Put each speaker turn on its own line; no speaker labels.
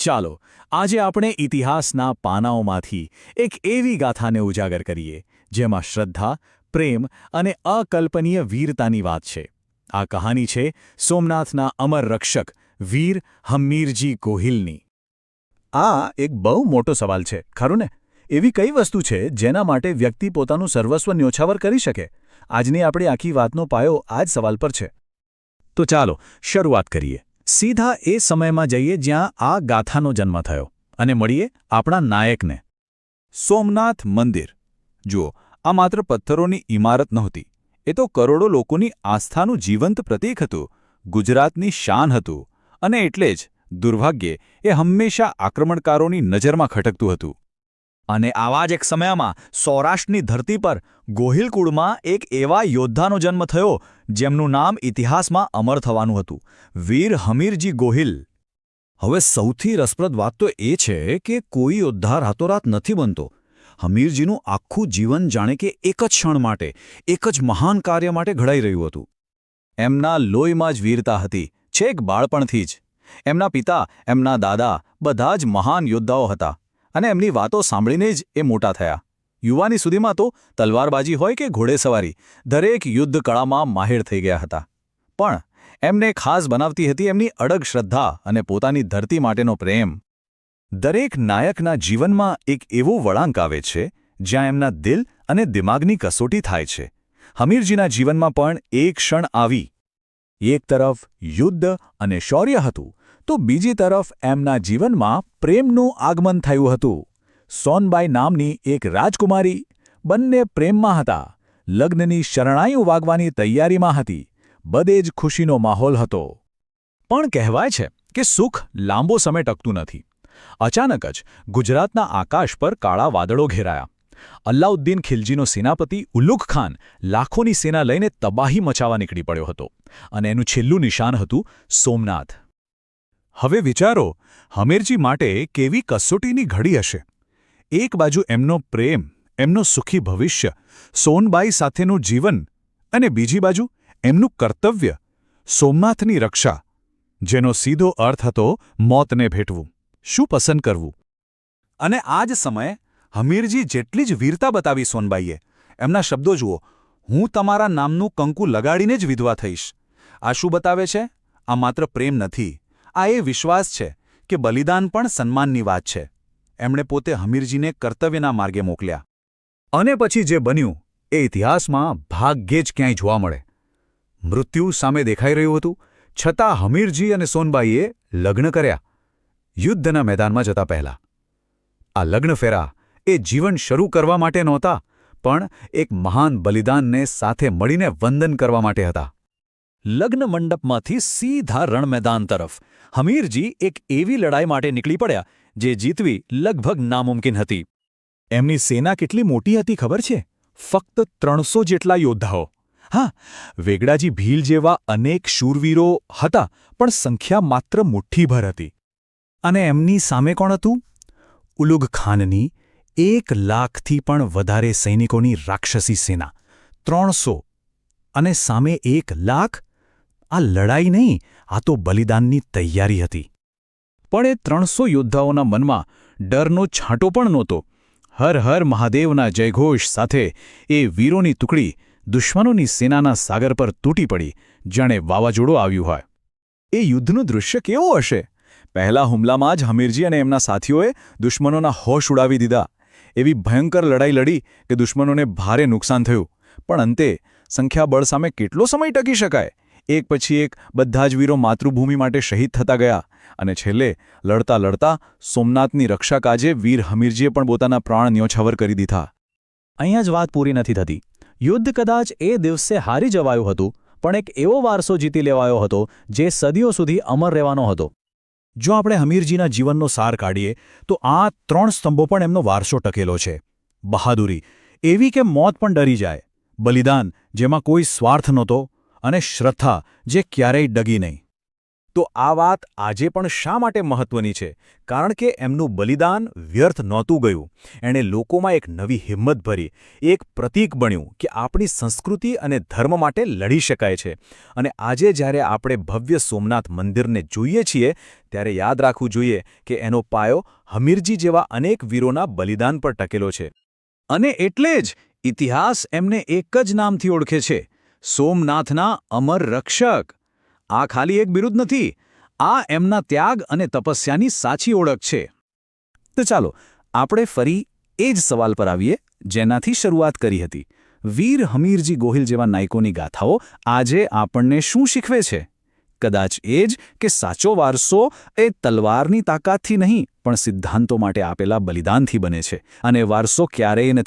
ચાલો, આજે આપણે ઇતિહાસના પાનાઓમાંથી એક એવી ગાથાને ઉજાગર કરીએ, જેમાં શ્રદ્ધા, પ્રેમ અને અકલ્પનીય વીરતાની વાત છે. આ કહાની છે સોમનાથના અમર રક્ષક વીર હમ્મીરજી ગોહિલની.
આ એક બહુ મોટો સવાલ છે, ખરું ને? એવી કઈ વસ્તુ છે જેના માટે વ્યક્તિ પોતાનું સર્વસ્વ ન્યોછાવર કરી શકે? આજની આપણી આખી વાતનો પાયો આ જ સવાલ પર છે.
તો ચાલો, શરૂઆત કરીએ. સીધા એ સમયમાં જઈએ જ્યાં આ ગાથાનો જન્મ થયો. અને મળીએ આપણા નાયકને.
સોમનાથ મંદિર. જુઓ, આ માત્ર પથ્થરોની ઇમારત નહોતી. એ તો કરોડો લોકોની આસ્થાનું જીવંત પ્રતીક હતું, ગુજરાતની શાન હતું. અને એટલે જ દુર્ભાગ્યે એ હંમેશા આક્રમણકારોની નજરમાં ખટકતું હતું.
અને આવા જ એક સમયમાં સૌરાષ્ટ્રની ધરતી પર ગોહિલકુળમાં એક એવા યોદ્ધાનો જન્મ થયો, જેમનું નામ ઇતિહાસમાં અમર થવાનું હતું. વીર હમીરજી ગોહિલ.
હવે સૌથી રસપ્રદ વાત તો એ છે કે કોઈ યોદ્ધા રાતોરાત નથી બનતો. હમીરજીનું આખું જીવન જાણે કે એક જ ક્ષણ માટે, એક જ મહાન કાર્ય માટે ઘડાઈ રહ્યું હતું.
એમના લોહીમાં જ વીરતા હતી, છેક બાળપણથી જ. એમના પિતા, એમના દાદા બધા જ મહાન યોદ્ધાઓ હતા. અને એમની વાતો સાંભળીને જ એ મોટા થયા. યુવાની સુધીમાં તો તલવારબાજી હોય કે ઘોડેસવારી, દરેક યુદ્ધ કળામાં માહિર થઈ ગયા હતા. પણ એમને ખાસ બનાવતી હતી એમની અડગ શ્રદ્ધા અને પોતાની ધરતી માટેનો પ્રેમ. દરેક નાયકના જીવનમાં એક એવો વળાંક આવે છે, જ્યાં એમના દિલ અને દિમાગની કસોટી થાય છે. હમીરજીના જીવનમાં પણ એક ક્ષણ આવી. એક તરફ યુદ્ધ અને શૌર્ય હતું તો બીજી તરફ એમના જીવનમાં પ્રેમનું આગમન થયું હતું. સોનબાઈ નામની એક રાજકુમારી બંને પ્રેમમાં હતા. લગ્નની શરણાઈઓ વાગવાની તૈયારીમાં હતી. બધે જ ખુશીનો માહોલ હતો. પણ કહેવાય છે કે સુખ લાંબો સમય ટકતું નથી. અચાનક જ ગુજરાતના આકાશ પર કાળા વાદળો ઘેરાયા. અલ્લાઉદ્દીન ખિલજીનો સેનાપતિ ઉલ્લુખ ખાન લાખોની સેના લઈને તબાહી મચાવવા નીકળી પડ્યો હતો. અને એનું છેલ્લું નિશાન હતું સોમનાથ. હવે વિચારો, હમીરજી માટે કેવી કસોટીની ઘડી હશે. એક બાજુ એમનો પ્રેમ, એમનો સુખી ભવિષ્ય, સોનબાઈ સાથેનું જીવન અને બીજી બાજુ એમનું કર્તવ્ય, સોમનાથની રક્ષા, જેનો સીધો અર્થ હતો મોતને ભેટવું, શું પસંદ કરવું. અને આ જ સમયે હમીરજી જેટલી જ વીરતા બતાવી સોનબાઈએ, એમના શબ્દો જુઓ, હું તમારા નામનું કંકુ લગાડીને જ વિધવા થઈશ. આ શું બતાવે છે? આ માત્ર પ્રેમ નથી આ એ વિશ્વાસ છે કે બલિદાન પણ સન્માનની વાત છે. એમણે પોતે હમીરજીને કર્તવ્યના માર્ગે મોકલ્યા. અને પછી જે બન્યું, એ ઇતિહાસમાં ભાગ્યે જ ક્યાંય જોવા મળે. મૃત્યુ સામે દેખાઈ રહ્યું હતું, છતાં હમીરજી અને સોનબાઈએ લગ્ન કર્યા. યુદ્ધના મેદાનમાં જતા પહેલા. આ લગ્ન ફેરા એ જીવન શરૂ કરવા માટે નહોતા, પણ એક મહાન બલિદાનને સાથે મળીને વંદન કરવા માટે હતા.
લગ્ન મંડપમાંથી સીધા રણમેદાન તરફ. હમીરજી એક એવી લડાઈ માટે નીકળી પડ્યા, જે જીતવી લગભગ નામુમકિન હતી.
એમની સેના કેટલી મોટી હતી ખબર છે? ફક્ત ત્રણસો જેટલા યોદ્ધાઓ. હા, વેગડાજી ભીલ જેવા અનેક શૂરવીરો હતા, પણ સંખ્યા માત્ર મુઠ્ઠીભર હતી. અને એમની સામે કોણ હતું? ઉલુગ ખાનની એક લાખથી પણ વધારે સૈનિકોની રાક્ષસી સેના. ત્રણસો અને સામે એક લાખ આ લડાઈ નહીં, આ તો બલિદાનની તૈયારી હતી. પણ એ ત્રણસો યોદ્ધાઓના મનમાં ડરનો છાંટો પણ નહોતો. હર હર મહાદેવના જયઘોષ સાથે એ વીરોની ટુકડી દુશ્મનોની સેનાના સાગર પર તૂટી પડી, જાણે વાવાઝોડું આવ્યું હોય. એ યુદ્ધનું દૃશ્ય કેવું હશે? પહેલા હુમલામાં જ હમીરજી અને એમના સાથીઓએ દુશ્મનોના હોશ ઉડાવી દીધા. એવી ભયંકર લડાઈ લડી કે દુશ્મનોને ભારે નુકસાન થયું. પણ અંતે સંખ્યાબળ સામે કેટલો સમય ટકી શકાય? એક પછી એક બધા જ વીરો માતૃભૂમિ માટે શહીદ થતા ગયા અને છેલ્લે લડતા લડતા સોમનાથની રક્ષા કાજે વીર હમીરજીએ પણ પોતાના પ્રાણ ન્યોછાવર કરી દીધા.
અહીંયા જ વાત પૂરી નથી થતી. યુદ્ધ કદાચ એ દિવસે હારી જવાયું હતું, પણ એક એવો વારસો જીતી લેવાયો હતો જે સદીઓ સુધી અમર રહેવાનો હતો.
જો આપણે હમીરજીના જીવનનો સાર કાઢીએ, તો આ ત્રણ સ્તંભો પણ એમનો વારસો ટકેલો છે. બહાદુરી, એવી કે મોત પણ ડરી જાય. બલિદાન, જેમાં કોઈ સ્વાર્થ નહોતો અને શ્રદ્ધા જે ક્યારેય ડગી નહીં.
તો આ વાત આજે પણ શા માટે મહત્વની છે? કારણ કે એમનું બલિદાન વ્યર્થ નહોતું ગયું. એણે લોકોમાં એક નવી હિંમત ભરી, એક પ્રતીક બન્યું કે આપણી સંસ્કૃતિ અને ધર્મ માટે લડી શકાય છે. અને આજે જ્યારે આપણે ભવ્ય સોમનાથ મંદિરને જોઈએ છીએ, ત્યારે યાદ રાખવું જોઈએ કે એનો પાયો હમીરજી જેવા અનેક વીરોના બલિદાન પર ટકેલો છે.
અને એટલે જ ઇતિહાસ એમને એક જ નામથી ઓળખે છે. સોમનાથના અમર રક્ષક. આ ખાલી એક બિરુદ નથી, આ એમના ત્યાગ અને તપસ્યાની સાચી ઓળખ છે.
તો ચાલો, આપણે ફરી એ જ સવાલ પર આવીએ, જેનાથી શરૂઆત કરી હતી. વીર હમીરજી ગોહિલ જેવા નાયકોની ગાથાઓ આજે આપણને શું શીખવે છે? કદાચ એ જ કે સાચો વારસો એ તલવારની તાકાતથી નહીં, પણ સિદ્ધાંતો માટે આપેલા બલિદાનથી બને છે. અને વારસો ક્યારેય નથી